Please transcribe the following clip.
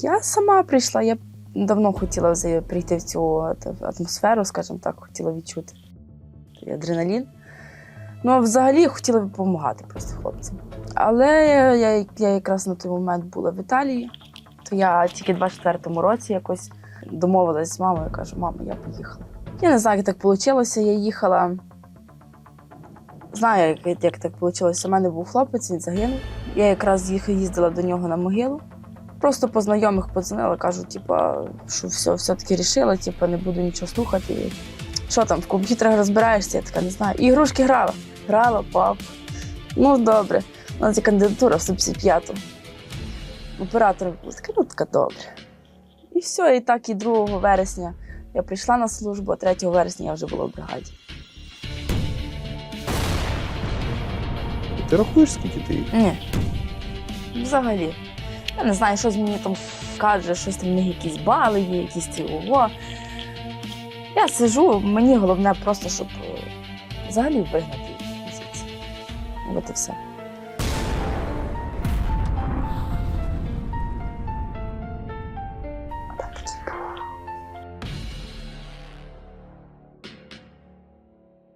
Я сама прийшла, я давно хотіла прийти в цю атмосферу, скажімо так, хотіла відчути адреналін. Ну, а взагалі хотіла допомагати просто хлопцям. Але я, я, якраз на той момент була в Італії, то я тільки в 24-му році якось домовилась з мамою, кажу, мама, я поїхала. Я не знаю, як так вийшло. Я їхала. Знаю, як, як так вийшло. У мене був хлопець, він загинув. Я якраз їздила до нього на могилу. Просто по знайомих подзвонила, кажу, типа, що все, все-таки рішила, типа, не буду нічого слухати. Що там, в комп'ютерах розбираєшся? Я така не знаю. Ігрушки грала. Грала, пап. Ну, добре. У нас є кандидатура в 155-ту. Оператор був така, ну така добре. І все, і так, і 2 вересня я прийшла на службу, а 3 вересня я вже була в бригаді. Ти рахуєш, скільки ти їх? Ні. Взагалі. Я не знаю, щось мені там каже, щось там в них якісь бали є, якісь ці ого. Я сижу, мені головне просто, щоб е, взагалі вигнати звідси. От і все.